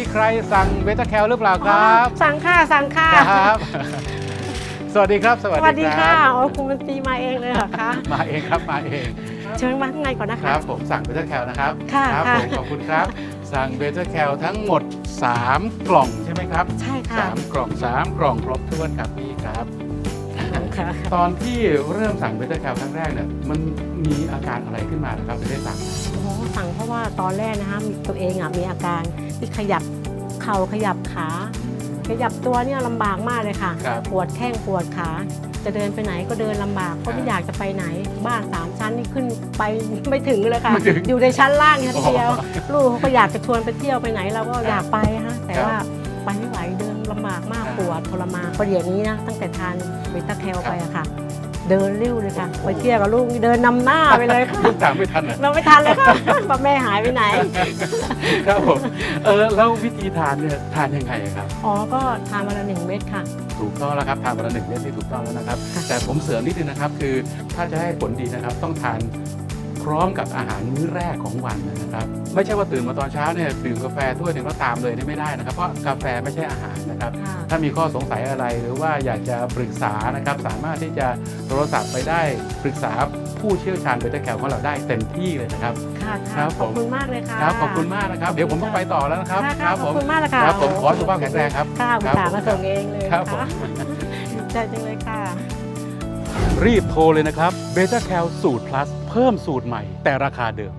มีใครสั่งเบต้าแคลหรือเปล่าครับอ๋อสั่งค่ะสั่งค่ะครับ สวัสดีครับ สวัสวัสดีคค่ะรับโอ้คุณมันตรีมาเองเลยเหรอคะมาเองครับมาเอง เชิญมาข้างในก่อนนะคคะรับผมสั่งเบต้าแคลนะครับค่ะครับค่ะผมขอบคุณครับ สั่งเบต้าแคลทั้งหมด 3 กล่องใช่ไหมครับ ใช่ค่ะสามกล่อง 3 กล่องครบถ้วนครับพี่ครับค่ะ ตอนที่เริ่มสั่งเบต้าแคลครั้งแรกเนี่ยมันมีอาการอะไรขึ้นมานะครับถึงได้สั่งโอ้สั่งเพราะว่าตอนแรกนะคะมีตัวเองอะมีอาการที่ขยับเข่าขยับขา ขยับตัวเนี่ยลำบากมากเลยค่ะ ครับ ปวดแข้งปวดขา จะเดินไปไหนก็เดินลำบากก็ไม่อยากจะไปไหน บ้านสามชั้นนี่ขึ้นไป ไม่ถึงเลยค่ะ ไม่ถึงอยู่ในชั้นล่างชั้นเดียวอ๋อลูกเขาก็อยากจะชวนไปเที่ยวไปไหนเราก็อยากไปฮะแต่ครับว่าไปไม่ไหวเดินลำบากมากอ่าปวดทรมานพอเดี๋ยวนี้นะตั้งแต่ทานเบต้าแคลไปอะค่ะ เดินเร็วเลยค่ะไปเที่ยวกับลูกนี่เดินนำหน้าไปเลยค่ะลูกตามไม่ทันอะเราไม่ทันเลยค่ะว่าแม่หายไปไหน ครับผมเออแล้ววิธีทานเนี่ยทานยังไงอะครับ อ๋อ ก็ทานวันละหนึ่งเม็ดค่ะ ถูกต้องแล้วครับทานวันละหนึ่งเม็ดที่ถูกต้องแล้วนะครับ ค่ะ แต่ผมเสริมนิดนึงนะครับ คือถ้าจะให้ผลดีนะครับ ต้องทาน พร้อมกับอาหารมื้อแรกของวันนะครับ ไม่ใช่ว่าตื่นมาตอนเช้าเนี่ยดื่มกาแฟถ้วยหนึ่งแล้วตามเลยนี่ไม่ได้นะครับ เพราะกาแฟไม่ใช่อาหารนะครับค่ะถ้ามีข้อสงสัยอะไรหรือว่าอยากจะปรึกษานะครับ สามารถที่จะโทรศัพท์ไปได้ปรึกษาผู้เชี่ยวชาญเบต้าแคลของเราได้เต็มที่เลยนะครับค่ะครัค่ะบขอบคุณมากเลยค่ะครับขอบคุณมากนะครับเดี๋ยวผมต้องไปต่อแล้วนะครับค่ะคค่ะรับขผอบมคุณมากเลยค่ะครับผมขอสุขภาพแข็งแรงครับค่ะอุตส่าห์ครับผมมาส่งเองเลยครับผมดีใจจังเลยค่ะ รีบโทรเลยนะครับเบต้าแคลสูตร plus เพิ่มสูตรใหม่แต่ราคาเดิม